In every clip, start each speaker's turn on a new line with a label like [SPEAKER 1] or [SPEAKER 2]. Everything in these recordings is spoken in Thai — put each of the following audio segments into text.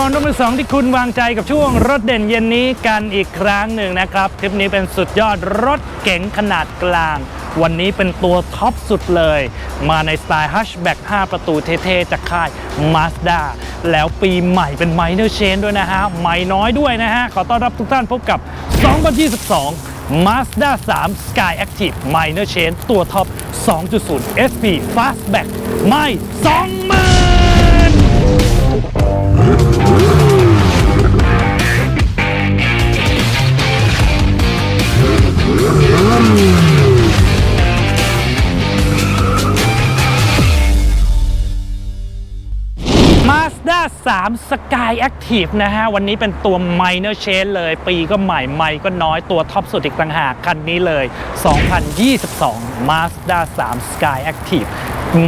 [SPEAKER 1] สิบกรรถมือสองที่คุณวางใจกับช่วงรถเด่นเย็นนี้กันอีกครั้งหนึ่งนะครับ คลิปนี้เป็นสุดยอดรถเก๋งขนาดกลาง วันนี้เป็นตัวท็อปสุดเลย มาในสไตล์ฮัชแบ็ก5 ประตูเท่ๆจากค่าย Mazda แล้วปีใหม่เป็นไมเนอร์เชนด้วยนะฮะใหม่น้อยด้วยนะฮะ ขอต้อนรับทุกท่านพบกับ 2022 Mazda 3 Sky Active Minor Change ตัวท็อป 2.0 SP Fastback ไม่ 20,000 Mazda 3 Sky Active นะฮะ วันนี้เป็นตัว Minor Change เลย ปีก็ใหม่ใหม่ก็น้อยตัวท็อปสุดอีกต่างหากคันนี้เลย 2022 Mazda 3 Sky Active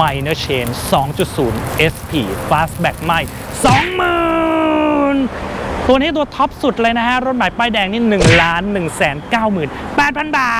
[SPEAKER 1] Minor Change 2.0 SP Fastback ใหม่ 20,000 ตัวนี้ตัวท็อปสุดเลยนะฮะ รถใหม่ป้ายแดงนี่1ล้าน1 9 8 0 0 0 บา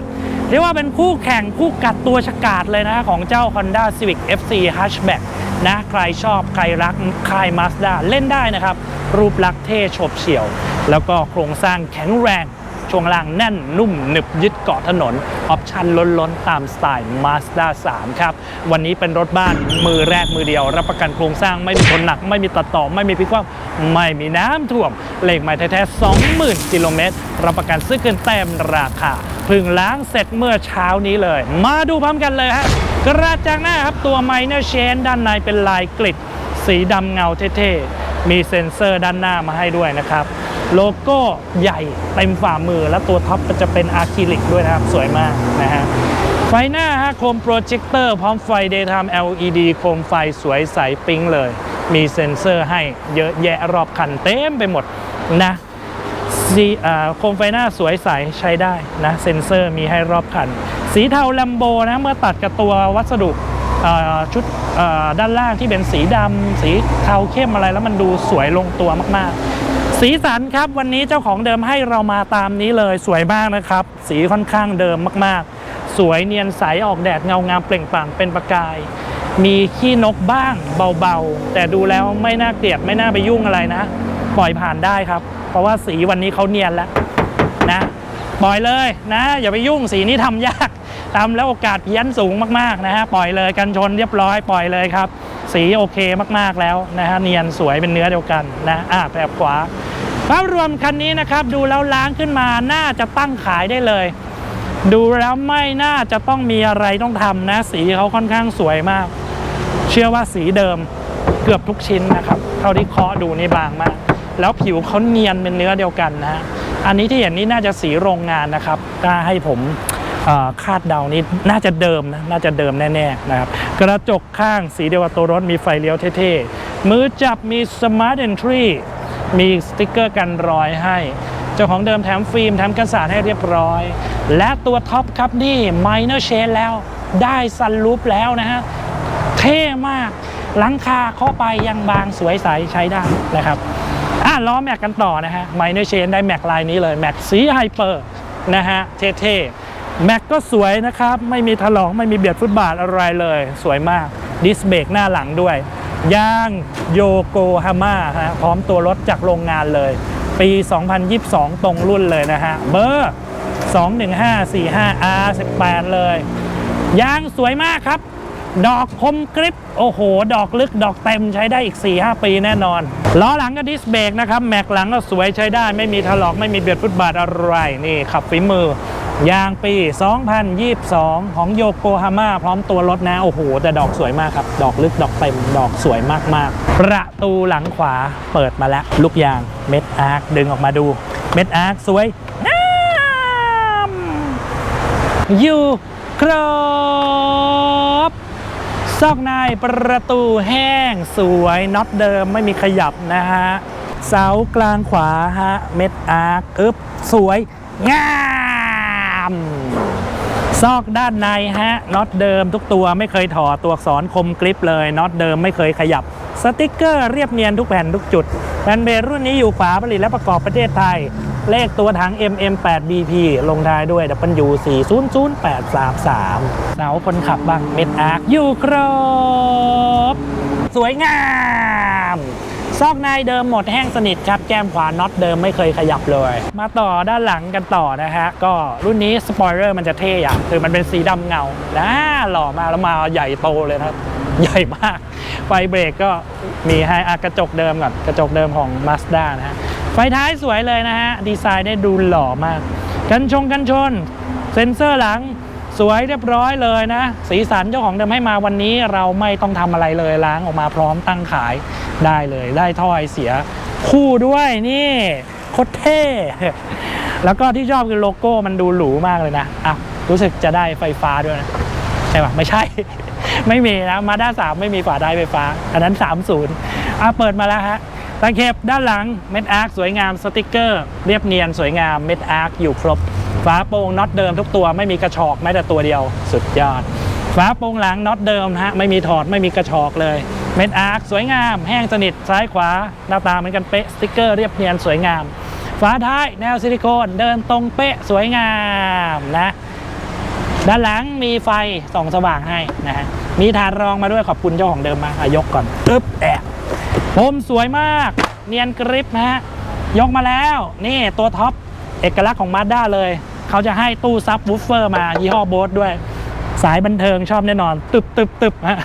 [SPEAKER 1] ท เรียกว่าเป็นคู่แข่งคู่กัดตัวฉกาดเลยนะฮะของเจ้า Honda Civic FC Hatchback นะใครชอบใครรักใครมาสด้าเล่นได้นะครับ รูปลักษณ์เท่โฉบเฉี่ยว แล้วก็โครงสร้างแข็งแรง ช่วงล่างแน่นนุ่มหนึบยึดเกาะถนน ออปชั่นล้นๆ ตามสไตล์ Mazda 3 ครับ วันนี้เป็นรถบ้านมือแรกมือเดียว รับประกันโครงสร้างไม่มีคนหนัก ไม่มีตัดต่อ ไม่มีพิกคว่ำไม่มีน้ำท่วมเลขหมายแท้ๆ20,000กิโลเมตรรับประกันซื้อเกินเต็มราคาพึ่งล้างเสร็จเมื่อเช้านี้เลย มาดูพร้อมกันเลยฮะกระจังหน้าครับตัว Minor Chain ด้านในเป็นลายกริดสีดำเงาเท่ๆ มีเซ็นเซอร์ด้านหน้ามาให้ด้วยนะครับ โลโก้ใหญ่เต็มฝ่ามือและตัวท็อปก็จะเป็นอะคริลิกด้วยนะครับ สวยมากนะฮะไฟหน้าฮะโคมโปรเจคเตอร์พร้อมไฟ Daytime LED โคมไฟสวยใสปิ๊งเลย มีเซ็นเซอร์ให้เยอะแยะรอบคันเต็มไปหมดนะโคมไฟหน้าสวยใสใช้ได้นะ เซ็นเซอร์มีให้รอบคัน สีเทาแลมโบนะ เมื่อตัดกับตัววัสดุ ชุดด้านล่างที่เป็นสีดำสีเทาเข้มอะไรแล้วมันดูสวยลงตัวมากๆ สีสันครับวันนี้เจ้าของเดิมให้เรามาตามนี้เลยสวยมากนะครับ สีค่อนข้างเดิมมากๆ สวยเนียนใสออกแดดเงางามเปล่งปลั่งเป็นประกาย มีขี้นกบ้างเบาๆ แต่ดูแล้วไม่น่าเกลียดไม่น่าไปยุ่งอะไรนะ ปล่อยผ่านได้ครับ เพราะว่าสีวันนี้เขาเนียนแล้วนะปล่อยเลยนะ อย่าไปยุ่งสีนี้ทำยาก ทำแล้วโอกาสเพี้ยนสูงมากๆนะฮะปล่อยเลยกันชนเรียบร้อยปล่อยเลยครับ สีโอเคมากๆแล้วนะฮะเนียนสวยเป็นเนื้อเดียวกันนะอะแบบขวาภาพรวมคันนี้นะครับดูแล้วล้างขึ้นมาน่าจะตั้งขายได้เลย ดูแล้วไม่น่าจะต้องมีอะไรต้องทำนะ สีเขาค่อนข้างสวยมาก เชื่อว่าสีเดิมเกือบทุกชิ้นนะครับเท่าที่เคาะดูนี่บางมาก แล้วผิวเขาเนียนเป็นเนื้อเดียวกันนะฮะอันนี้ที่เห็นนี่น่าจะสีโรงงานนะครับถ้าให้ผม คาดเดานี่น่าจะเดิมนะน่าจะเดิมแน่ๆนะครับกระจกข้างสีเดียวกับตัวรถมีไฟเลี้ยวเท่ๆ มือจับมี Smart Entry มีสติกเกอร์กันรอยให้ เจ้าของเดิมแถมฟิล์มแถมกันสาดให้เรียบร้อย และตัวท็อปครับนี่ Minor Change แล้วได้ซันรูปแล้วนะฮะเท่มากหลังคาเข้าไปยังบางสวยใสใช้ได้นะครับอะล้อแม็กกันต่อนะฮะ Minor Change ได้แม็กลายนี้เลยแม็กสีไฮเปอร์นะฮะเท่ๆ แม็กก็สวยนะครับ ไม่มีถลอกไม่มีเบียดฟุตบาทอะไรเลย สวยมาก ดิสเบรกหน้าหลังด้วย ยางโยโกฮาม่าฮะพร้อมตัวรถจากโรงงานเลย ปี 2022 ตรงรุ่นเลยนะฮะ เบอร์ 21545 R18 เลย ยางสวยมากครับ ดอกคมกริบโอ้โห ดอกลึกดอกเต็มใช้ได้อีก 4-5 ปีแน่นอน ล้อหลังก็ดิสเบรกนะครับ แม็กหลังก็สวยใช้ได้ ไม่มีถลอกไม่มีเบียดฟุตบาทอะไร นี่ขับฝีมือ ยางปี 2022 ของโยโกฮาม่าพร้อมตัวรถนะ โอ้โห แต่ดอกสวยมากครับ ดอกลึกดอกเต็ม ดอกสวยมากๆ ประตูหลังขวาเปิดมาแล้ว ลูกยางเม็ดอาร์คดึงออกมาดู เม็ดอาร์คสวยงามอยู่ครบซอกในประตูแห้งสวยน็อตเดิมไม่มีขยับนะฮะ เสากลางขวาฮะ เม็ดอาร์คอึบสวยงาม ซอกด้านในฮะน็อตเดิมทุกตัวไม่เคยถอดตัวอักษรคมกริปเลยน็อตเดิมไม่เคยขยับ สติกเกอร์เรียบเนียนทุกแผ่นทุกจุดแผ่นเบรรุ่นนี้อยู่ขวาผลิตและประกอบประเทศไทย เลขตัวถัง MM8BP ลงท้ายด้วย W400833 เสาคนขับบ้างเม็ดอาร์คอยู่ครบ สวยงาม ซอกในเดิมหมดแห้งสนิทครับ แก้มขวาน็อตเดิมไม่เคยขยับเลย มาต่อด้านหลังกันต่อนะฮะ ก็รุ่นนี้สปอยเลอร์มันจะเท่อย่างคือมันเป็นสีดำเงานะหล่อมากแล้วมาใหญ่โตเลยนะครับ ใหญ่มาก ไฟเบรกก็มีให้อะกระจกเดิมก่อนกระจกเดิมของ Mazda นะฮะ ไฟท้ายสวยเลยนะฮะ ดีไซน์ได้ดูหล่อมาก กันชงกันชน เซ็นเซอร์หลัง สวยเรียบร้อยเลยนะ สีสันเจ้าของเดิมให้มาวันนี้เราไม่ต้องทำอะไรเลยล้างออกมาพร้อมตั้งขายได้เลย ได้ท่อไอเสียคู่ด้วยนี่โคตรเท่แล้วก็ที่ชอบคือโลโก้มันดูหรูมากเลยนะอะรู้สึกจะได้ไฟฟ้าด้วยนะใช่ปะไม่ใช่ ไม่มีนะมาด้าสามไม่มีฝาได้ไฟฟ้า อันนั้น 30อะเปิดมาแล้วฮะตะเข็บด้านหลังเม็ดอาร์คสวยงามสติกเกอร์ เรียบเนียนสวยงามเม็ดอาร์คอยู่ครบ ฝาโปร่งน็อตเดิมทุกตัวไม่มีกระชอกแม้แต่ตัวเดียว สุดยอดฝาโปร่งหลังน็อตเดิมฮะไม่มีถอดไม่มีกระชอกเลย เม็ดอาร์คสวยงาม แห้งสนิทซ้ายขวา หน้าตาเหมือนกันเป๊ะสติกเกอร์เรียบเนียนสวยงาม ฝาท้ายแนวซิลิโคนเดินตรงเป๊ะสวยงามนะด้านหลังมีไฟส่องสว่างให้นะฮะมีฐานรองมาด้วยขอบคุณเจ้าของเดิมมากอะยกก่อนอึ๊บแอะผมสวยมาก เนียนกริปนะฮะยกมาแล้ว นี่ตัวท็อปเอกลักษณ์ของมาด้าเลย เขาจะให้ตู้ซับวูฟเฟอร์มายี่ห้อโบสด้วย สายบันเทิงชอบแน่นอน ตึบตึบตึบฮะ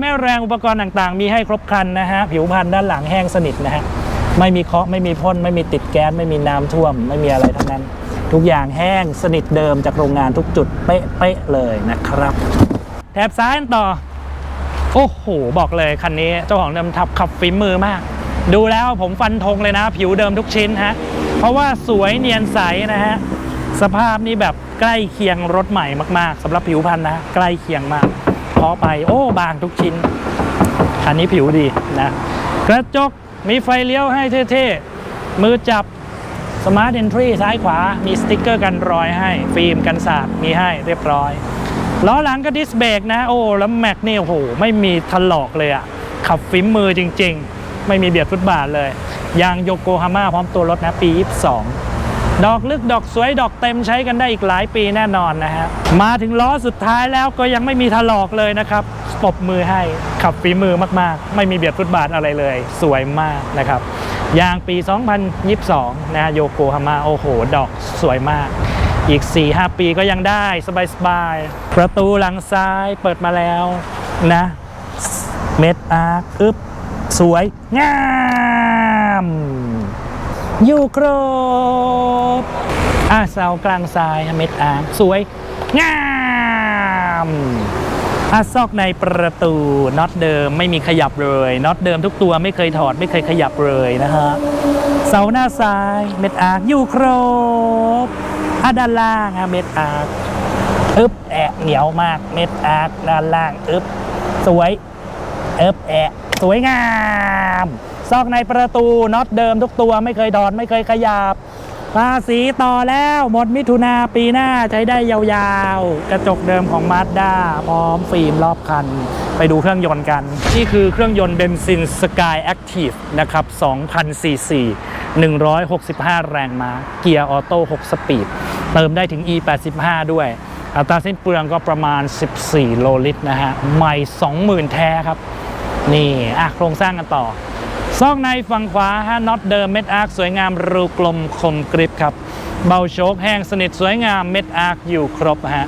[SPEAKER 1] แม่แรงอุปกรณ์ต่างๆ มีให้ครบครันนะฮะ ผิวพันธุ์ด้านหลังแห้งสนิทนะฮะ ไม่มีเคาะไม่มีพ่น ไม่มีติดแก๊ส ไม่มีน้ำท่วม ไม่มีอะไรทั้งนั้น ทุกอย่างแห้งสนิทเดิมจากโรงงานทุกจุดเป๊ะๆเลยนะครับ แถบซ้ายต่อ โอ้โห บอกเลยคันนี้เจ้าของเดิมทับขับฝีมือมาก ดูแล้วผมฟันธงเลยนะ ผิวเดิมทุกชิ้นฮะ เพราะว่าสวยเนียนใสนะฮะ สภาพนี่แบบใกล้เคียงรถใหม่มาก ๆสำหรับผิวพันธุ์นะ ใกล้เคียงมากพอไปโอ้บางทุกชิ้น อันนี้ผิวดีนะ กระจกมีไฟเลี้ยวให้เท่ๆ มือจับ Smart Entry ซ้ายขวา มีสติ๊กเกอร์กันรอยให้ ฟิล์มกันสาดมีให้เรียบร้อยล้อหลังก็ดิสเบรกนะ โอ้แล้วแม็กนี่โอ้โหไม่มีถลอกเลยอะขับฝีมือจริง ๆ ไม่มีเบียดฟุตบาทเลยยางโยโกฮาม่าพร้อมตัวรถนะปี 22 ดอกลึกดอกสวยดอกเต็มใช้กันได้อีกหลายปีแน่นอนนะฮะ มาถึงล้อสุดท้ายแล้วก็ยังไม่มีถลอกเลยนะครับปบมือให้ขับฝีมือมากๆ ไม่มีเบียดฟุตบาทอะไรเลย สวยมากนะครับยางปี 2022 นะฮะโยโกฮาม่าโอ้โห ดอกสวยมาก อีก 4-5 ปีก็ยังได้สบายๆ ประตูหลังซ้ายเปิดมาแล้วนะ เม็ดอาร์คอึบสวย งาม อยู่ครบอะเสากลางซ้ายเม็ดอาร์สวย งามอะซอกในประตูน็อตเดิมไม่มีขยับเลยน็อตเดิมทุกตัวไม่เคยถอดไม่เคยขยับเลยนะฮะเสาหน้าซ้ายเม็ดอาร์คอยู่ครบอะด้านล่างฮะเม็ดอาร์คอึบแอะเหนียวมากเม็ดอาร์คด้านล่างอึบสวยเอบแอะสวยงาม ซอกในประตูน็อตเดิมทุกตัวไม่เคยถอดไม่เคยขยับภาษีต่อแล้วหมดมิถุนาปีหน้าใช้ได้ยาวๆ กระจกเดิมของมาสด้าพร้อมฟิล์มรอบคัน ไปดูเครื่องยนต์กัน นี่คือเครื่องยนต์เบนซินสกายแอคทีฟนะครับ2,000ซีซี165 แรงม้า เกียร์ออโต้6สปีด เติมได้ถึง E85 ด้วย อัตราสิ้นเปลืองก็ประมาณ 14 โลลิตรนะฮะ ใหม่ 20,000 แท้ครับ นี่อะโครงสร้างกันต่อ ซอกในฝั่งขวาฮะน็อตเดิมเม็ดอาร์คสวยงามรูกลมคมกริบครับ เบาโชคแห้งสนิทสวยงามเม็ดอาร์คอยู่ครบฮะ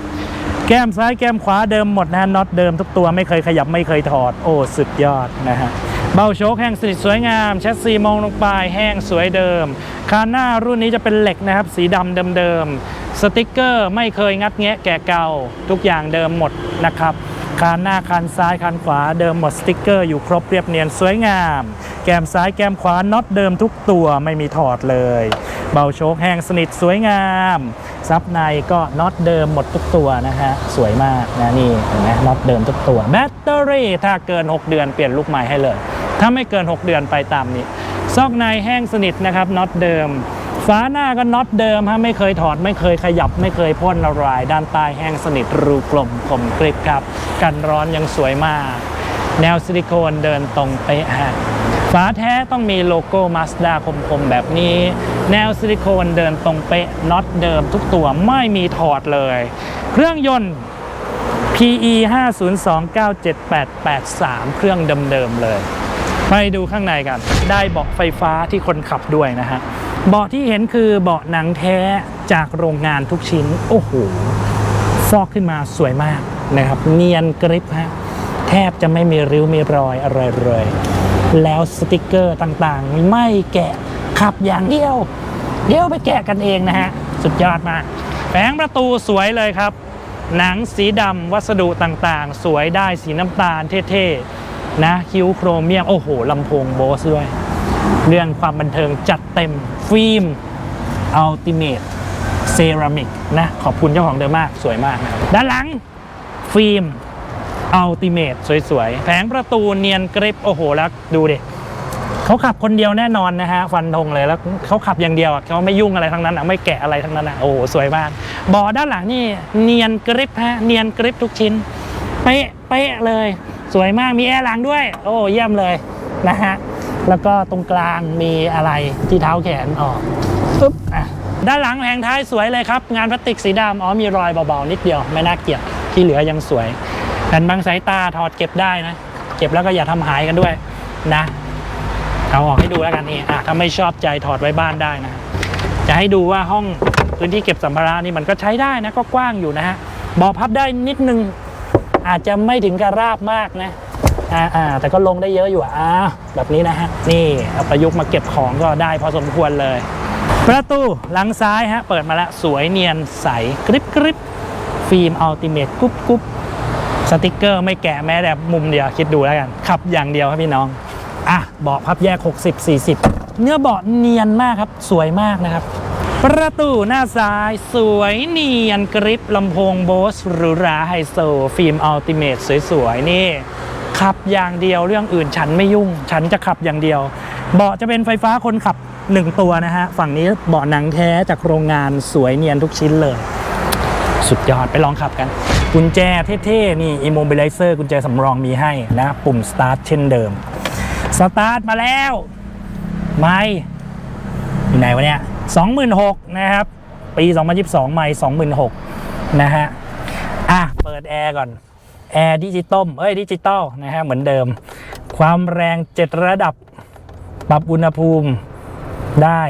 [SPEAKER 1] แก้มซ้ายแก้มขวาเดิมหมดนะน็อตเดิมทุกตัวไม่เคยขยับไม่เคยถอด โอ้สุดยอดนะฮะเบาโชคแห้งสนิทสวยงามแชสซีมองลงไปแห้งสวยเดิม คานหน้ารุ่นนี้จะเป็นเหล็กนะครับ สีดำเดิมๆสติกเกอร์ไม่เคยงัดแงะแก่เก่าทุกอย่างเดิมหมดนะครับ คานหน้าคานซ้ายคานขวาเดิมหมดสติกเกอร์อยู่ครบเรียบเนียนสวยงาม แก้มซ้ายแก้มขวาน็อตเดิมทุกตัวไม่มีถอดเลย เบาโชคแห้งสนิทสวยงาม ซับในก็น็อตเดิมหมดทุกตัวนะฮะสวยมากนะนี่เห็นไหมน็อตเดิมทุกตัวแบตเตอรี่ถ้าเกิน 6 เดือนเปลี่ยนลูกใหม่ให้เลย ถ้าไม่เกิน 6 เดือนไปตามนี้ ซอกในแห้งสนิทนะครับน็อตเดิม ฝาหน้าก็น็อตเดิมฮะไม่เคยถอดไม่เคยขยับไม่เคยพ่นอะไรด้านใต้แห้งสนิทรูกลมคมกริบครับ กันร้อนยังสวยมาก แนวซิลิโคนเดินตรงเป๊ะฮะฝาแท้ต้องมีโลโก้มาสด้าคมๆ แบบนี้ แนวซิลิโคนเดินตรงเป๊ะน็อตเดิมทุกตัวไม่มีถอดเลย เครื่องยนต์ PE 5029788 3เครื่องเดิมๆเลย ไปดูข้างในกัน ได้เบาะไฟฟ้าที่คนขับด้วยนะฮะ เบาะที่เห็นคือเบาะหนังแท้จากโรงงานทุกชิ้น โอ้โห ฟอกขึ้นมาสวยมากนะครับ เนียนกริบฮะ แทบจะไม่มีริ้วมีรอยอะไรเลย แล้วสติกเกอร์ต่างๆ ไม่แกะขับอย่างเดียว เดี๋ยวไปแกะกันเองนะฮะ สุดยอดมากแผงประตูสวยเลยครับ หนังสีดำวัสดุต่างๆ สวยได้สีน้ำตาลเท่ๆนะคิ้วโครเมียม โอ้โหลำโพงโบสด้วย เรื่องความบันเทิงจัดเต็มฟิล์มอัลติเม e เซรามิกนะขอบคุณเจ้าของเดิมมากสวยมากนะครับด้านหลังฟิล์มอัลติเม e สวยๆ แผงประตูเนียนกริปโอ้โหแล้วดูดิเขาขับคนเดียวแน่นอนนะฮะ ฟันธงเลยแล้วเขาขับอย่างเดียวเขาไม่ยุ่งอะไรทั้งนั้นอะไม่แกะอะไรทั้งนั้นอะโอ้โหสวยมากเบาะด้านหลังนี่เนียนกริปฮะเนียนกริปทุกชิ้นเป๊ะเป๊ะเลย สวยมากมีแอร์หลังด้วย โอ้เยี่ยมเลยนะฮะ แล้วก็ตรงกลางมีอะไรที่เท้าแขนออกปึ๊บอะด้านหลังแผงท้ายสวยเลยครับ งานพลาสติกสีดำอ๋อมีรอยเบาๆนิดเดียวไม่น่าเกลียดที่เหลือยังสวย แผ่นบังสายตาถอดเก็บได้นะ เก็บแล้วก็อย่าทำหายกันด้วยนะเอาออกให้ดูแล้วกันนี่อะถ้าไม่ชอบใจถอดไว้บ้านได้นะ จะให้ดูว่าห้องพื้นที่เก็บสัมภาระนี่มันก็ใช้ได้นะก็กว้างอยู่นะฮะเบาะพับได้นิดนึงอาจจะไม่ถึงกับราบมากนะ อ่าอ่าแต่ก็ลงได้เยอะอยู่อะอ่าแบบนี้นะฮะ นี่เอาประยุกต์มาเก็บของก็ได้พอสมควรเลย ประตูหลังซ้ายฮะ เปิดมาแล้วสวยเนียนใสกริบกริบฟิล์มอัลติเมทกุ๊บกุ๊บสติกเกอร์ไม่แกะแม้แต่มุมเดียวคิดดูแล้วกัน ขับอย่างเดียวครับพี่น้อง อะเบาะพับแยก 60 40 เนื้อเบาะเนียนมากครับ สวยมากนะครับ ประตูหน้าซ้ายสวยเนียนกริปลำโพงโบสหรูหราไฮโซ ฟิล์มอัลติเมทสวย ๆ นี่ ขับอย่างเดียวเรื่องอื่นฉันไม่ยุ่ง ฉันจะขับอย่างเดียว เบาะจะเป็นไฟฟ้าคนขับ 1 ตัวนะฮะ ฝั่งนี้เบาะหนังแท้จากโรงงานสวยเนียนทุกชิ้นเลย สุดยอดไปลองขับกัน กุญแจเท่ๆ นี่ Immobilizer กุญแจสำรองมีให้นะ ปุ่ม Start เช่นเดิมสตาร์ทมาแล้ว ไม่อยู่ไหนวะเนี่ย26,000นะครับ ปี 2022 ไม่26,000นะฮะ อะ เปิดแอร์ก่อน แอร์ดิจิตอลเอ้ยดิจิตอลนะฮะเหมือนเดิม ความแรง 7 ระดับ ปรับอุณหภูมิได้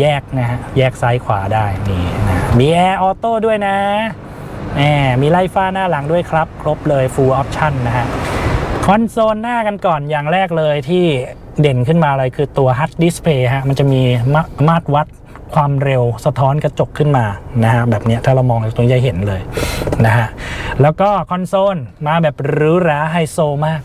[SPEAKER 1] แยกนะฮะแยกซ้ายขวาได้นี่นะมีแอร์ออโต้ด้วยนะแหมมีไล่ฟ้าหน้าหลังด้วยครับ ครบเลย full option นะฮะคอนโซลหน้ากันก่อนอย่างแรกเลยที่เด่นขึ้นมาเลยคือตัว HUD Display ฮะมันจะมีมามาตรวัด ความเร็วสะท้อนกระจกขึ้นมานะฮะแบบนี้ถ้าเรามองตรงนี้จะเห็นเลยนะฮะแล้วก็คอนโซลมาแบบหรูหราไฮโซมาก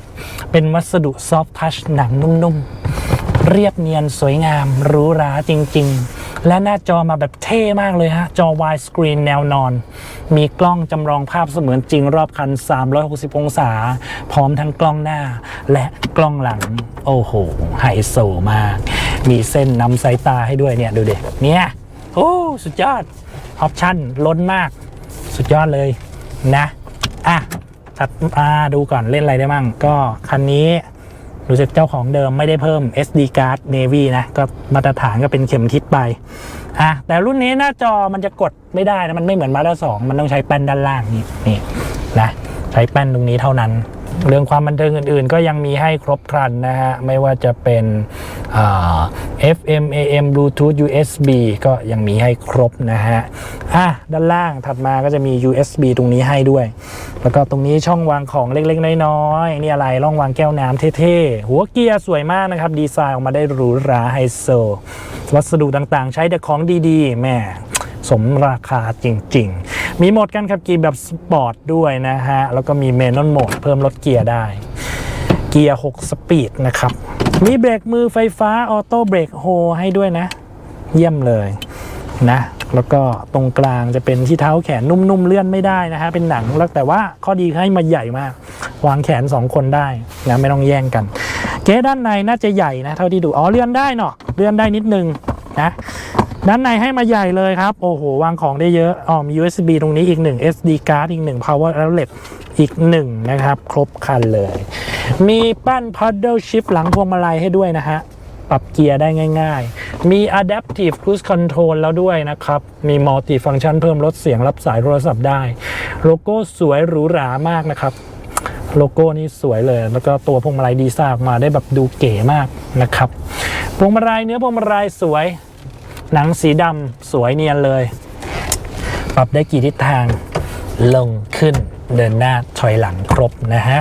[SPEAKER 1] เป็นวัสดุซอฟทัชหนังนุ่มๆ เรียบเนียนสวยงามหรูหราจริง ๆ และหน้าจอมาแบบเท่มากเลยฮะ จอ wide screen แนวนอน มีกล้องจำลองภาพเสมือนจริงรอบคัน 360 องศา พร้อมทั้งกล้องหน้าและกล้องหลัง โอ้โหไฮโซมาก มีเส้นนำสายตาให้ด้วยเนี่ยดูดิเนี่ยโอ้สุดยอดออปชั่นล้นมาก สุดยอดเลยนะอะถัดมาดูก่อนเล่นอะไรได้มั่ง ก็คันนี้รู้สึกเจ้าของเดิมไม่ได้เพิ่ม SD card Navy นะ ก็มาตรฐานก็เป็นเข็มทิศไปอะแต่รุ่นนี้หน้าจอมันจะกดไม่ได้นะมันไม่เหมือนมาสเตอร์สองมันต้องใช้แป้นด้านล่างนี่นี่นะใช้แป้นตรงนี้เท่านั้น เรื่องความบันเทิงอื่นๆ ก็ยังมีให้ครบครันนะฮะไม่ว่าจะเป็น FM AM Bluetooth USB ก็ยังมีให้ครบนะฮะอะด้านล่างถัดมาก็จะมี USB ตรงนี้ให้ด้วย แล้วก็ตรงนี้ช่องวางของเล็กๆ น้อยๆ นี่อะไรร่องวางแก้วน้ำเท่ๆ หัวเกียร์สวยมากนะครับ ดีไซน์ออกมาได้หรูหราไฮโซ วัสดุต่างๆ ใช้แต่ของดีๆ แม่สมราคาจริงๆ มีโหมดการขับขี่แบบสปอร์ตด้วยนะฮะ แล้วก็มีเมนอนโหมดเพิ่มลดเกียร์ได้ เกียร์ 6 สปีดนะครับ มีเบรกมือไฟฟ้าออโต้เบรกโฮให้ด้วยนะ เยี่ยมเลยนะแล้วก็ตรงกลางจะเป็นที่เท้าแขนนุ่มๆเลื่อนไม่ได้นะฮะเป็นหนังแล้วแต่ว่าข้อดีคือให้มาใหญ่มาก วางแขน 2 คนได้นะไม่ต้องแย่งกัน เก๊ด้านในน่าจะใหญ่นะ เท่าที่ดูอ๋อเลื่อนได้เนาะเลื่อนได้นิดนึงนะด้านในให้มาใหญ่เลยครับ โอ้โห วางของได้เยอะอ๋อมี USB ตรงนี้อีกหนึ่ง SD card อีกหนึ่ง power outlet อีกหนึ่งนะครับ ครบคันเลย มีปั้น paddle shift หลังพวงมาลัยให้ด้วยนะฮะ ปรับเกียร์ได้ง่าย ๆ มี adaptive cruise control แล้วด้วยนะครับ มี multi function เพิ่มลดเสียงรับสายโทรศัพท์ได้ โลโก้สวยหรูหรามากนะครับโลโก้นี่สวยเลย แล้วก็ตัวพวงมาลัยดีไซน์ออกมาได้แบบดูเก๋มากนะครับ พวงมาลัยเนื้อพวงมาลัยสวย หนังสีดำสวยเนียนเลย ปรับได้กี่ทิศทางลงขึ้นเดินหน้าถอยหลังครบนะฮะ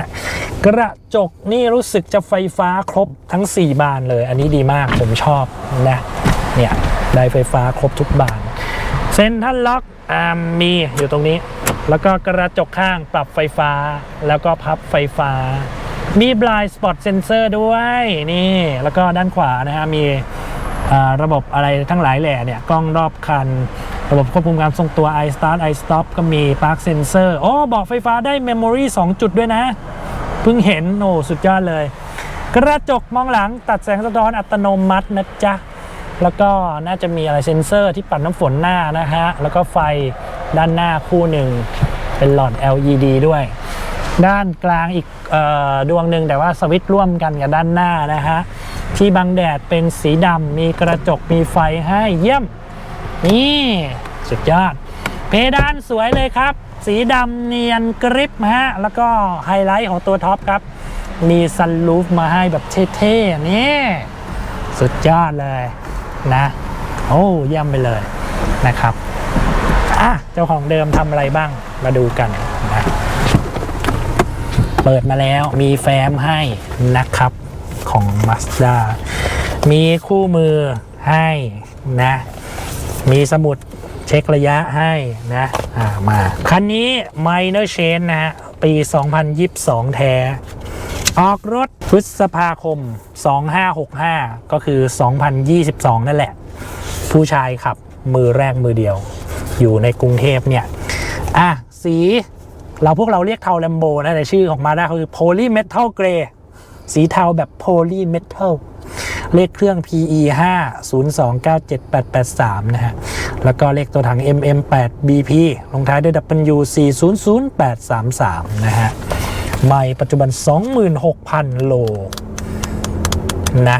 [SPEAKER 1] กระจกนี่รู้สึกจะไฟฟ้าครบทั้ง 4 บานเลย อันนี้ดีมากผมชอบนะเนี่ยได้ไฟฟ้าครบทุกบานเซ็นทรัลล็อกอมีอยู่ตรงนี้ แล้วก็กระจกข้างปรับไฟฟ้า แล้วก็พับไฟฟ้า มีบลายสปอตเซนเซอร์ด้วยนี่แล้วก็ด้านขวานะฮะมีระบบอะไรทั้งหลายแหล่เนี่ยกล้องรอบคัน ระบบควบคุมการทรงตัว i start i stop ก็มี park sensor โอ้บอกไฟฟ้าได้ memory 2 จุดด้วยนะ เพิ่งเห็น โอ้สุดยอดเลย กระจกมองหลังตัดแสงสะท้อนอัตโนมัตินะจ๊ะ แล้วก็น่าจะมีอะไรเซ็นเซอร์ที่ปัดน้ำฝนหน้านะฮะ แล้วก็ไฟด้านหน้าคู่หนึ่ง เป็นหลอด LED ด้วย ด้านกลางอีกออดวงหนึ่งแต่ว่าสวิตช์ร่วมกันกับด้านหน้านะฮะที่บังแดดเป็นสีดำมีกระจกมีไฟให้เยี่ยมนี่ สุดยอด เพดานสวยเลยครับ สีดำเนียนกริบฮะ แล้วก็ไฮไลท์ของตัวท็อปครับ มีซันรูฟมาให้แบบเท่ๆ นี่ สุดยอดเลยนะ โอ้เยี่ยมไปเลยนะครับอะเจ้าของเดิมทำอะไรบ้างมาดูกันนะเปิดมาแล้วมีแฟ้มให้นะครับของ Mazda มีคู่มือให้นะ มีสมุด เช็คระยะให้นะอ่ามาคันนี้ Minor Change นะฮะ ปี 2022 แท้ ออกรถพฤษภาคม 2565 ก็คือ 2022 นั่นแหละ ผู้ชายขับมือแรกมือเดียว อยู่ในกรุงเทพเนี่ย อะ สีเราพวกเราเรียกเทาแลมโบนะ แต่ชื่อของมาด้าคือ Poly Metal Gray สีเทาแบบ Poly Metal เล เลขเครื่อง PE 5 0 2 9 7 8 8 3 นะฮะ แล้วก็เลขตัวถัง MM 8 BP ลงท้ายด้วย W 4 0 0 8 3 3 นะฮะ ใหม่ปัจจุบัน 26,000 โล นะ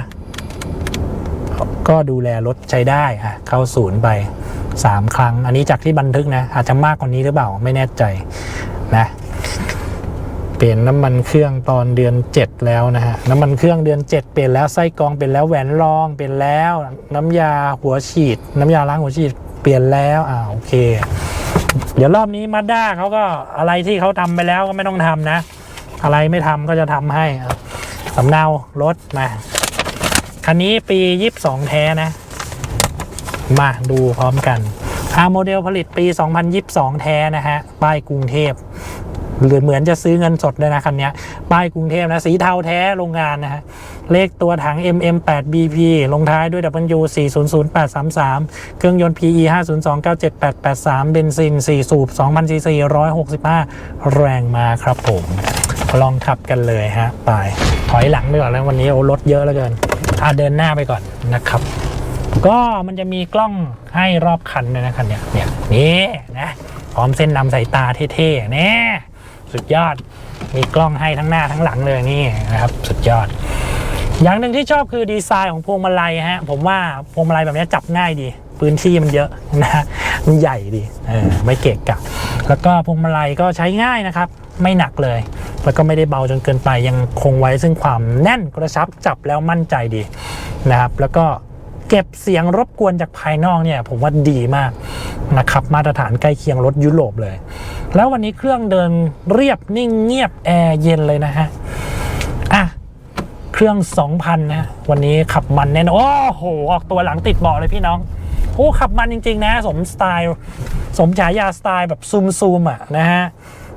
[SPEAKER 1] ก็ดูแลรถใช้ได้อะเข้าศูนย์ไป 3 ครั้ง อันนี้จากที่บันทึกนะ อาจจะมากกว่านี้หรือเปล่า ไม่แน่ใจนะ ปลี่ยนน้ำมันเครื่องตอนเดือน 7 แล้วนะฮะน้ำมันเครื่องเดือน 7 เปลี่ยนแล้วไส้กรองเปลี่ยนแล้วแหวนรองเปลี่ยนแล้ว น้ำยาหัวฉีด น้ำยาล้างหัวฉีดเปลี่ยนแล้วอ่าโอเค เดี๋ยวรอบนี้มาด้าเขาก็อะไรที่เขาทำไปแล้วก็ไม่ต้องทำนะ อะไรไม่ทำก็จะทำให้สำเนารถมาคันนี้ปี 22 แท้นะ มาดูพร้อมกันอาโมเดลผลิตปี 2022 แท้นะฮะป้ายกรุงเทพ หรือเหมือนจะซื้อเงินสดเลยนะคันนี้ป้ายกรุงเทพนะสีเทาแท้โรงงานนะฮะเลขตัวถัง MM8BP ลงท้ายด้วย W 400833 เครื่องยนต์ PE 5 0 2 9 7 8 8 3 เบนซิน 4 สูบ2,000ซีซี165 แรงมาครับผม ลองขับกันเลยฮะ ไป ถอยหลังไปก่อนแล้ววันนี้โอ้รถเยอะเหลือเกินอะเดินหน้าไปก่อนนะครับ ก็มันจะมีกล้องให้รอบคันด้วยนะคันเนี้ยเนี่ยนี่นะพร้อมเส้นนำสายตาเท่ๆแน่ สุดยอด มีกล้องให้ทั้งหน้าทั้งหลังเลยนี่นะครับ สุดยอด อย่างหนึ่งที่ชอบคือดีไซน์ของพวงมาลัยฮะ ผมว่าพวงมาลัยแบบนี้จับง่ายดี พื้นที่มันเยอะนะมันใหญ่ดีเออไม่เกะกะ แล้วก็พวงมาลัยก็ใช้ง่ายนะครับ ไม่หนักเลย แล้วก็ไม่ได้เบาจนเกินไปยังคงไว้ซึ่งความแน่นกระชับจับแล้วมั่นใจดีนะครับ แล้วก็เก็บเสียงรบกวนจากภายนอกเนี่ยผมว่าดีมากนะครับมาตรฐานใกล้เคียงรถยุโรปเลย แล้ววันนี้เครื่องเดินเรียบนิ่งเงียบแอร์เย็นเลยนะฮะ อะ เครื่อง 2,000 นะ วันนี้ขับมันแน่นอนโอ้โห ออกตัวหลังติดเบาะเลยพี่น้อง โอ้ขับมันจริง ๆ นะ สมสไตล์ สมฉายาสไตล์แบบซูมซูมๆอะนะฮะ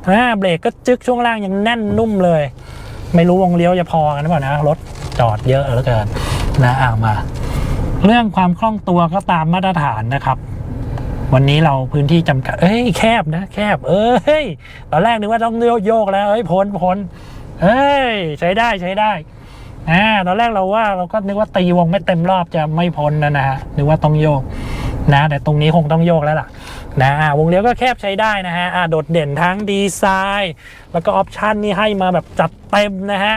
[SPEAKER 1] อ่าเบรกก็จึกช่วงล่างยังแน่นนุ่มเลย ไม่รู้วงเลี้ยวจะพอกันหรือเปล่านะ รถจอดเยอะเหลือเกินนะอ่ามา เรื่องความคล่องตัวก็ตามมาตรฐานนะครับ วันนี้เราพื้นที่จำกัด เอ้ยแคบนะแคบ เอ้ยตอนแรกนึกว่าต้องโยกแล้วเอ้ยพ้นพ้นเอ้ยใช้ได้ใช้ได้อ่าตอนแรกเราว่าเราก็นึกว่าตีวงไม่เต็มรอบจะไม่พ้นนะนะฮะนึกว่าต้องโยกนะ แต่ตรงนี้คงต้องโยกแล้วล่ะนะวงเลี้ยวก็แคบใช้ได้นะฮะอ่าโดดเด่นทั้งดีไซน์ แล้วก็ออปชันนี่ให้มาแบบจัดเต็มนะฮะ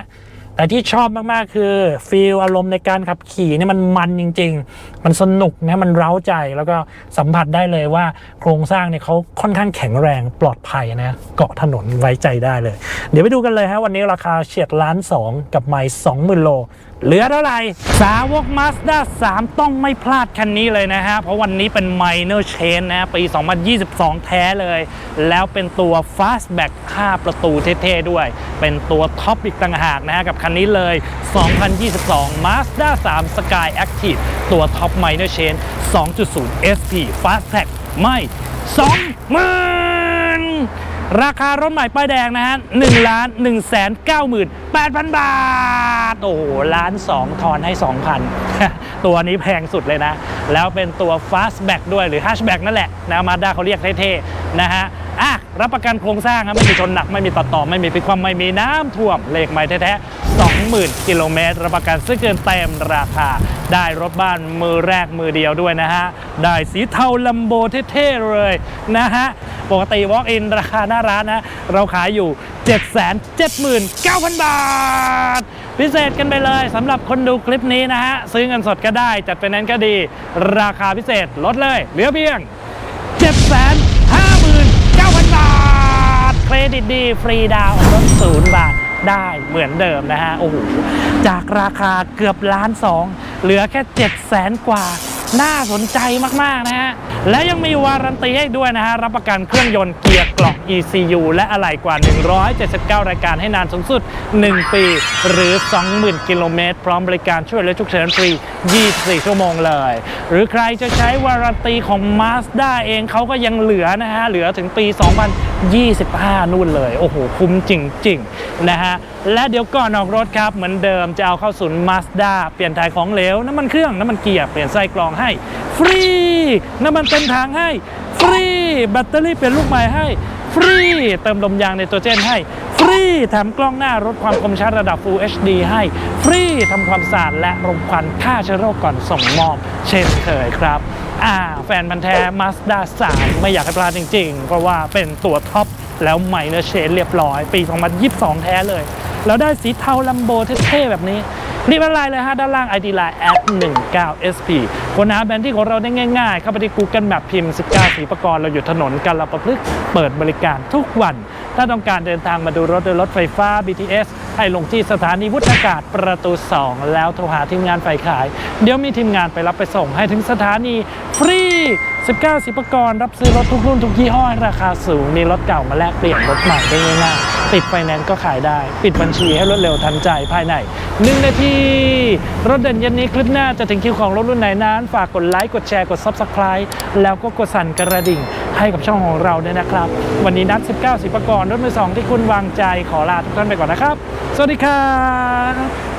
[SPEAKER 1] แต่ที่ชอบมาก ๆ คือฟีลอารมณ์ในการขับขี่นี่มันมันจริง ๆ มันสนุกนะมันเร้าใจแล้วก็สัมผัสได้เลยว่าโครงสร้างเนี่ยเขาค่อนข้างแข็งแรงปลอดภัยนะเกาะถนนไว้ใจได้เลย เดี๋ยวไปดูกันเลยฮะวันนี้ราคาเฉียดล้านสองกับไมล์สองหมื่นโล เหลือเท่าไหร่ สาวก Mazda 3 ต้องไม่พลาดคันนี้เลยนะฮะ เพราะวันนี้เป็น Minor Change นะ ปี 2022 แท้เลย แล้วเป็นตัว Fastback 5 ประตูเท่ๆด้วย เป็นตัวท็อปอีกต่างหากนะฮะ กับคันนี้เลย 2022 Mazda 3 Sky Active ตัวท็อป Minor Change 2.0 SP Fastback ไม่ 20,000 ราคารถใหม่ป้ายแดงนะฮะ1ล้าน1แสน98,000บาท โอ้โหล้าน2ทอนให้2,000ตัวนี้แพงสุดเลยนะ แล้วเป็นตัว Fastback ด้วยหรือ Hatchback นั่นแหละนะมาด้าเขาเรียกเท่ๆนะฮะ อะรับประกันโครงสร้างครับไม่มีชนหนักไม่มีตัดต่อไม่มีพิความไม่มีน้ำท่วมเลขใหม่แท้ๆ20,000 กิโลเมตร รับประกันซื้อเกินเต็มราคา ได้รถบ้านมือแรกมือเดียวด้วยนะฮะ ได้สีเทาลัมโบเท่ๆเลยนะฮะ ปกติ Walk in ราคาหน้าร้านนะ เราขายอยู่ 779,000 บาท พิเศษกันไปเลยสำหรับคนดูคลิปนี้นะฮะ ซื้อเงินสดก็ได้จัดเป็นนั้นก็ดี ราคาพิเศษลดเลย เหลือเพียง759,000 เครดิตดี ฟรีดาวน์รถศูนย์บาทได้เหมือนเดิมนะฮะ โอ้โห จากราคาเกือบล้านสองเหลือแค่7 0 0แสนกว่า น่าสนใจมาก ๆ นะฮะ และยังมีวารันตีให้ด้วยนะฮะ รับประกันเครื่องยนต์เกียร์กล่อง ECU และอะไหล่กว่า 179 รายการให้นานสูงสุด 1 ปี หรือ 20,000 กิโลเมตร พร้อมบริการช่วยเหลือฉุกเฉินฟรี 24 ชั่วโมงเลย หรือใครจะใช้วารันตีของ Mazda เองเขาก็ยังเหลือนะฮะ เหลือถึงปี 2025 นู่นเลย โอ้โห คุ้มจริง ๆ นะฮะและเดี๋ยวก่อนออกรถครับเหมือนเดิมจะเอาเข้าศูนย์ Mazda เปลี่ยนถ่ายของเหลว น้ำมันเครื่อง น้ำมันเกียร์เปลี่ยนไส้กรองให้ ฟรี น้ำมันเต็มถังให้ ฟรี แบตเตอรี่เปลี่ยนลูกใหม่ให้ ฟรี เติมลมยางในตัวเจนให้ ฟรีแถมกล้องหน้ารถความคมชัดระดับ Full HD ให้ ฟรีทำความสะอาดและรมควันฆ่าเชื้อโรคก่อนส่งมอบ เช่นเคยครับอ่าแฟนพันธ์แท้ Mazda 3 ไม่อยากให้พลาดจริง ๆ เพราะว่าเป็นตัวท็อปแล้วใหม่เนอร์เชนเรียบร้อย ปี 2022 แท้เลย แล้วได้สีเทาลัมโบเท่ๆแบบนี้รีบละลายเลยฮะ ด้านล่าง ID Line at 19 SP ค้นหาแบรนด์ที่ของเราได้ง่ายๆ เข้าไปที่ Google Map พิมพ์ 19สีประกรณ์เราอยู่ถนนกันละประพฤกษ์เปิดบริการทุกวัน ถ้าต้องการเดินทางมาดูรถโดยรถไฟฟ้า BTS ให้ลงที่สถานีวุฒากาศประตู 2 แล้วโทรหาทีมงานฝ่ายขาย เดี๋ยวมีทีมงานไปรับไปส่งให้ถึงสถานีฟรี 19สิบประกรณ์รับซื้อรถทุกรุ่นทุกยี่ห้อราคาสูงมีรถเก่ามาแลกเปลี่ยนรถใหม่ได้ง่ายๆ ติดไฟแนนซ์ก็ขายได้ ปิดบัญชีให้รวดเร็วทันใจภายใน 1 นาที รถเด่นยันนี้คลิปหน้าจะถึงคิวของรถรุ่นไหนนั้น ฝากกดไลค์ กดแชร์ กด Subscribe แล้วก็กดสั่นกระดิ่งให้กับช่องของเราด้วยนะครับ วันนี้นัด 19 สิบประกรณ์รถมือสองที่คุณวางใจขอลาทุกท่านไปก่อนนะครับ สวัสดีครับ